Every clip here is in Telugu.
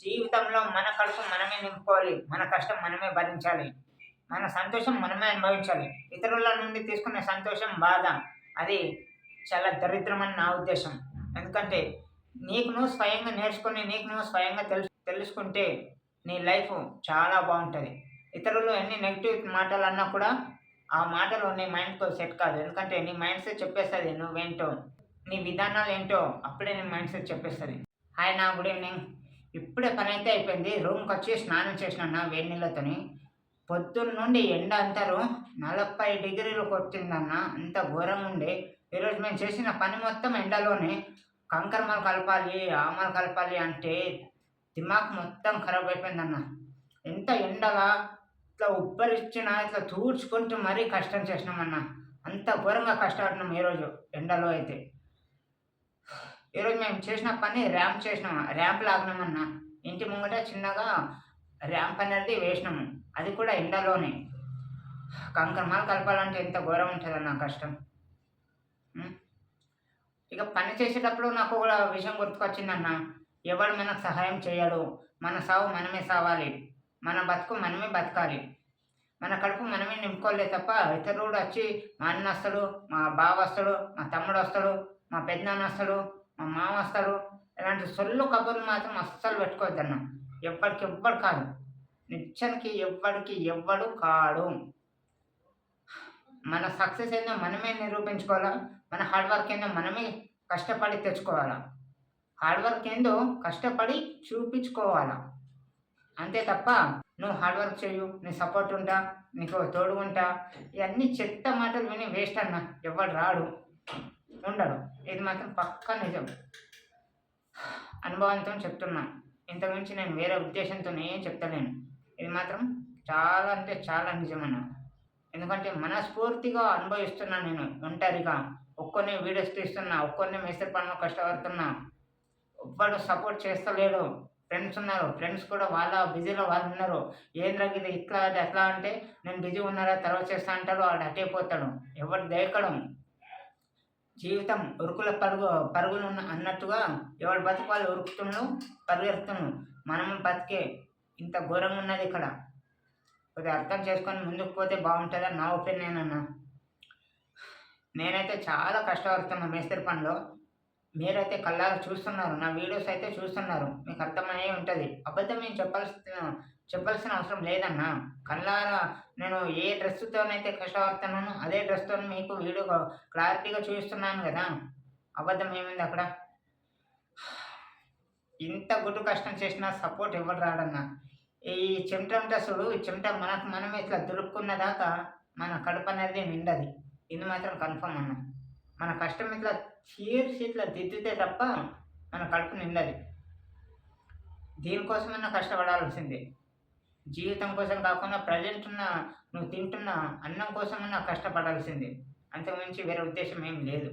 జీవితంలో మన కడుపు మనమే నింపుకోవాలి. మన కష్టం మనమే భరించాలి. మన సంతోషం మనమే అనుభవించాలి. ఇతరుల నుండి తీసుకునే సంతోషం బాధ. అది చాలా దరిద్రమని నా ఉద్దేశం. ఎందుకంటే నీకు నువ్వు స్వయంగా నేర్చుకుని నీకు నువ్వు స్వయంగా తెలుసు తెలుసుకుంటే నీ లైఫ్ చాలా బాగుంటుంది. ఇతరులు ఎన్ని నెగిటివ్ మాటలు అన్నా కూడా ఆ మాటలు నీ మైండ్తో సెట్ కాదు. ఎందుకంటే నీ మైండ్ సెట్ చెప్పేస్తుంది నువ్వేంటో నీ విధానాలు ఏంటో అప్పుడే నీ మైండ్ సెట్ చెప్పేస్తుంది. హాయ్ నా గుడ్ ఈవినింగ్. ఇప్పుడే పని అయితే అయిపోయింది. రూమ్కి వచ్చి స్నానం చేసినా వేడి నీళ్ళతోని. పొద్దున్న నుండి ఎండ అంతరు నలభై డిగ్రీలు కొట్టిందన్న. అంత ఘోరంగా ఉండే ఈరోజు మేము చేసిన పని మొత్తం ఎండలోనే. కంకరమలు కలపాలి ఆమలు కలపాలి అంటే దిమాగ్ మొత్తం ఖరాబ్ అయిపోయిందన్న. ఎంత ఎండగా ఇట్లా ఉబ్బరిచ్చిన ఇట్లా తూడ్చుకుంటూ మరీ కష్టం చేసినామన్న. అంత ఘోరంగా కష్టపడినాం ఈరోజు ఎండలో అయితే. ఈరోజు మేము చేసిన పని ర్యాంప్ చేసినాం. ర్యాంప్ లాగినామన్న. ఇంటి ముంగట చిన్నగా ర్యాంప్ అనేది వేసినాము అది కూడా ఎండలోనే. కంకరమాలు కలపాలంటే ఎంత ఘోరం ఉంటుందన్న కష్టం. ఇక పని చేసేటప్పుడు నాకు ఒక విషయం గుర్తుకొచ్చిందన్న. ఎవడు మనకు సహాయం చేయడు మన సావు మనమే సావాలి. మన బతుకు మనమే బతకాలి. మన కడుపు మనమే నింపుకోలే తప్ప ఇతరుడు వచ్చి మా అన్న వస్తాడు మా బావ వస్తాడు మా తమ్ముడు వస్తాడు మా పెద్దనాన్న వస్తాడు మా మామ వస్తాడు. ఇలాంటి సొల్లు కబుర్లు మాత్రం అస్సలు పెట్టుకోవద్దన్న ఎవ్వడికి ఎవ్వడు కాదు నిత్యానికి ఎవ్వడికి ఎవ్వడు కాడు. మన సక్సెస్ ఏందో మనమే నిరూపించుకోవాలా? మన హార్డ్ వర్క్ ఏందో మనమే కష్టపడి తెచ్చుకోవాలా? హార్డ్ వర్క్ ఏందో కష్టపడి చూపించుకోవాలా? అంతే తప్ప నువ్వు హార్డ్ వర్క్ చేయు నీ సపోర్ట్ ఉంటా నీకు తోడు ఉంటా ఇవన్నీ చెత్త మాటలు విని వేస్ట్ అన్న. ఎవడు రాడు. ఉండడు ఇది మాత్రం పక్కా నిజం. అనుభవంతో చెప్తున్నాను ఇంతకుమించి నేను వేరే ఉద్దేశంతో ఏం చెప్తలేను. ఇది మాత్రం చాలా అంటే చాలా నిజమన్న. ఎందుకంటే మనస్ఫూర్తిగా అనుభవిస్తున్నా నేను ఒంటరిగా. ఒక్కొన్ని వీడియోస్ తీస్తున్నా ఒక్కొన్ని మేస్త్రి పనులు కష్టపడుతున్నా. ఒక్కడు సపోర్ట్ చేస్తలేడు. ఫ్రెండ్స్ ఉన్నారు. ఫ్రెండ్స్ కూడా వాళ్ళ బిజీలో వాళ్ళు ఉన్నారు. ఏం ఇది ఇట్లా అది అట్లా అంటే నేను బిజీ ఉన్నారా తర్వాత చేస్తా అంటారు వాడు అటైపోతాడు ఎవరు దేకడం జీవితం ఉరుకుల పరుగు పరుగులు ఉన్న అన్నట్టుగా ఎవడు బతుకాలు వాళ్ళు ఉరుకుతున్నాడు పరుగెడుతున్నాడు మనం బతికే ఇంత ఘోరంగా ఉన్నది ఇక్కడ. కొద్దిగా అర్థం చేసుకొని ముందుకు పోతే బాగుంటుందని నా ఒపీనియన్ అన్న. నేనైతే చాలా కష్టపడుతున్నా మేస్త్రి పనిలో. మీరైతే కళ్ళారా చూస్తున్నారు నా వీడియోస్ అయితే చూస్తున్నారు మీకు అర్థమయ్యే ఉంటుంది. అబద్ధం నేను చెప్పాల్సిన చెప్పాల్సిన అవసరం లేదన్నా. కళ్ళారా నేను ఏ డ్రెస్తోనైతే కష్టపడుతున్నానో అదే డ్రెస్తో మీకు వీడియో క్లారిటీగా చూపిస్తున్నాను కదా. అబద్ధం ఏమైంది అక్కడ? ఇంత గుడ్డు కష్టం చేసినా సపోర్ట్ ఎవరు రాడన్నా? ఈ చెమట చూడు ఈ చెమట మనకు మనం ఇట్లా దొరుకున్న దాకా మన కడుపు అనేది నిండది. ఇది మాత్రం కన్ఫర్మ్ అన్న. మన కష్టం ఇట్లా చీర్చి ఇట్లా దిద్దితే తప్ప మన కడుపు నిండది. దీనికోసమైనా కష్టపడాల్సిందే. జీవితం కోసం కాకుండా ప్రజెంట్ ఉన్న నువ్వు తింటున్న అన్నం కోసమైనా కష్టపడాల్సిందే. అంతకుమించి వేరే ఉద్దేశం ఏం లేదు.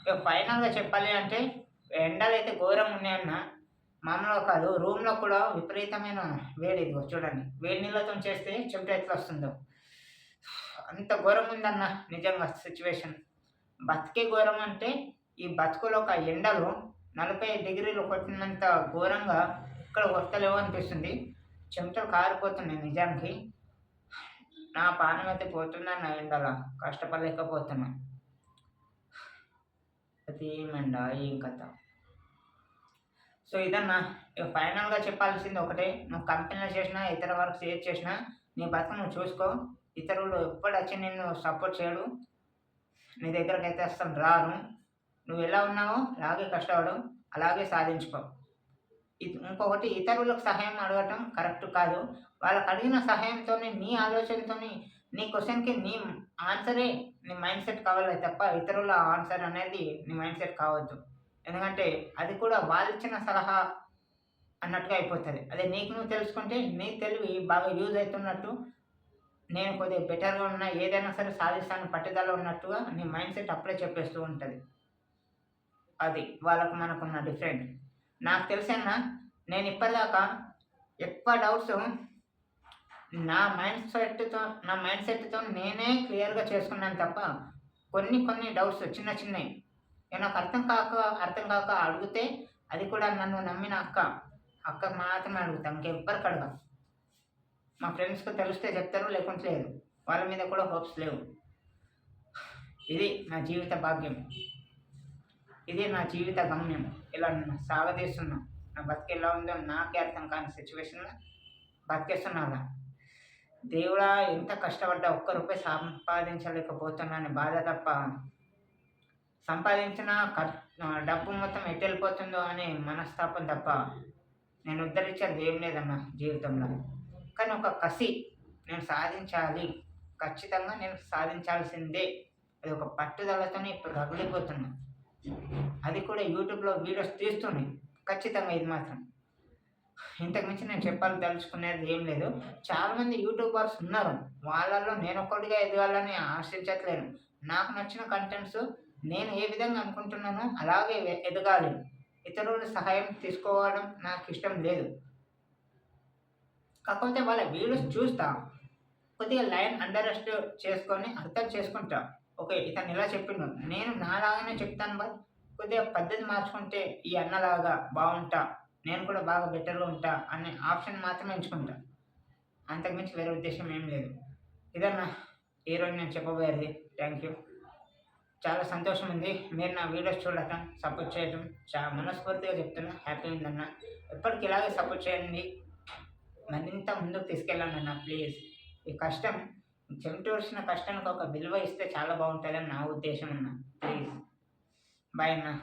ఇక ఫైనల్గా చెప్పాలి అంటే ఎండలు అయితే ఘోరం ఉన్నాయన్న మామూలుగా కాదు రూమ్లో కూడా విపరీతమైన వేడి ఇదిగో చూడండి. వేడి నీళ్ళతో చేస్తే చెమట ఎట్లా వస్తుందో. అంత ఘోరం ఉందన్న నిజంగా సిచ్యువేషన్ బతికే ఘోరం అంటే ఈ బతుకులో ఒక ఎండలు నలభై డిగ్రీలు కొట్టినంత ఘోరంగా ఇక్కడ వస్తలేవు అనిపిస్తుంది. చెమటలు కారిపోతున్నాయి నిజానికి. నా పానం అయితే పోతున్నా నా ఎండల కష్టపడలేకపోతున్నా. అది ఏమండ? ఏం కథ? సో ఇదన్నా ఇక ఫైనల్గా చెప్పాల్సింది ఒకటే. నువ్వు కంపెనీలో చేసినా ఇతర వరకు షేర్ చేసినా నీ బతుకు నువ్వు చూసుకో. ఇతరులు ఎప్పుడు వచ్చి నిన్ను సపోర్ట్ చేయడు నీ దగ్గరకు అయితే అసలు రాను. నువ్వు ఎలా ఉన్నావో అలాగే కష్టపడడం అలాగే సాధించుకో. ఇంకొకటి ఇతరులకు సహాయం అడగటం కరెక్ట్ కాదు. వాళ్ళకి అడిగిన సహాయంతో నీ ఆలోచనతో నీ క్వశ్చన్కి నీ ఆన్సరే నీ మైండ్ సెట్ కావాలి తప్ప ఇతరుల ఆన్సర్ అనేది నీ మైండ్ సెట్ కావద్దు. ఎందుకంటే అది కూడా వాళ్ళు ఇచ్చిన సలహా అన్నట్టుగా అయిపోతుంది. అదే నీకు నువ్వు తెలుసుకుంటే నీ తెలివి బాగా యూజ్ అవుతున్నట్టు నేను కొద్దిగా బెటర్గా ఉన్నా ఏదైనా సరే సాధిస్తాను పట్టుదల ఉన్నట్టుగా నీ మైండ్ సెట్ అప్పుడే చెప్పేస్తూ ఉంటుంది. అది వాళ్ళకు మనకున్న డిఫరెంట్ నాకు తెలిసన్నా నేను ఇప్పటిదాకా ఎక్కువ డౌట్స్ నా మైండ్ సెట్తో నా మైండ్ సెట్తో నేనే క్లియర్గా చేసుకున్నాను తప్ప కొన్ని కొన్ని డౌట్స్ చిన్న చిన్నవి. నాకు అర్థం కాక అర్థం కాక అడిగితే అది కూడా నన్ను నమ్మిన అక్క. అక్కకు మాత్రమే అడుగుతాం ఇంకెవ్వరికి అడగం మా ఫ్రెండ్స్కి తెలిస్తే చెప్తారు లేకుంటే లేదు. వాళ్ళ మీద కూడా హోప్స్ లేవు. ఇది నా జీవిత భాగ్యం. ఇది నా జీవిత గమ్యం. ఇలా సాగదీస్తున్నా. నా బతికి ఎలా ఉందో నాకే అర్థం కాని సిచ్యువేషన్లో బతికేస్తున్నా దేవుడా ఎంత కష్టపడ్డా ఒక్క రూపాయి సంపాదించలేకపోతున్నా అని బాధ తప్ప సంపాదించిన డబ్బు మొత్తం ఎటు వెళ్ళిపోతుందో అనే మనస్తాపం తప్ప నేను ఉద్ధరించేది ఏం లేదన్న జీవితంలో. కానీ ఒక కసి నేను సాధించాలి. ఖచ్చితంగా నేను సాధించాల్సిందే. అది ఒక పట్టుదలతోనే ఇప్పుడు రగిలిపోతున్నా. అది కూడా యూట్యూబ్లో వీడియోస్ తీస్తున్నాయి ఖచ్చితంగా ఇది మాత్రం. ఇంతకు మించి నేను చెప్పాలి తలుచుకునేది ఏం లేదు. చాలామంది యూట్యూబర్స్ ఉన్నారు. వాళ్ళల్లో నేను ఒక్కడిగా ఎదగాలని ఆశించట్లేను నాకు నచ్చిన కంటెంట్స్ నేను ఏ విధంగా అనుకుంటున్నానో అలాగే ఎదగాలి. ఇతరుల సహాయం తీసుకోవడం నాకు ఇష్టం లేదు. కాకపోతే వాళ్ళ వీడియోస్ చూస్తా. కొద్దిగా లైన్ అండర్స్ట్ చేసుకొని అర్థం చేసుకుంటా. ఓకే ఇతను ఇలా చెప్పిండు. నేను నాలాగానే చెప్తాను బట్ కొద్దిగా పద్ధతి మార్చుకుంటే ఈ అన్నలాగా బాగుంటా. నేను కూడా బాగా బెటర్గా ఉంటా అనే ఆప్షన్ మాత్రమే ఎంచుకుంటా. అంతకుమించి వేరే ఉద్దేశం ఏం లేదు. ఇదన్నా ఈరోజు నేను చెప్పబోయేది. Thank you. చాలా సంతోషం ఉంది. మీరు నా వీడియోస్ చూడటం సపోర్ట్ చేయటం చాలా మనస్ఫూర్తిగా చెప్తున్నా. హ్యాపీ ఉందన్న. ఎప్పటికి ఇలాగే సపోర్ట్ చేయండి. మరింత ముందుకు తీసుకెళ్ళండి అన్న ప్లీజ్ ఈ కష్టం చెమటూర్చిన కష్టానికి ఒక విలువ ఇస్తే చాలా బాగుంటుందని నా ఉద్దేశం అన్న. ప్లీజ్. బాయ్ అన్న.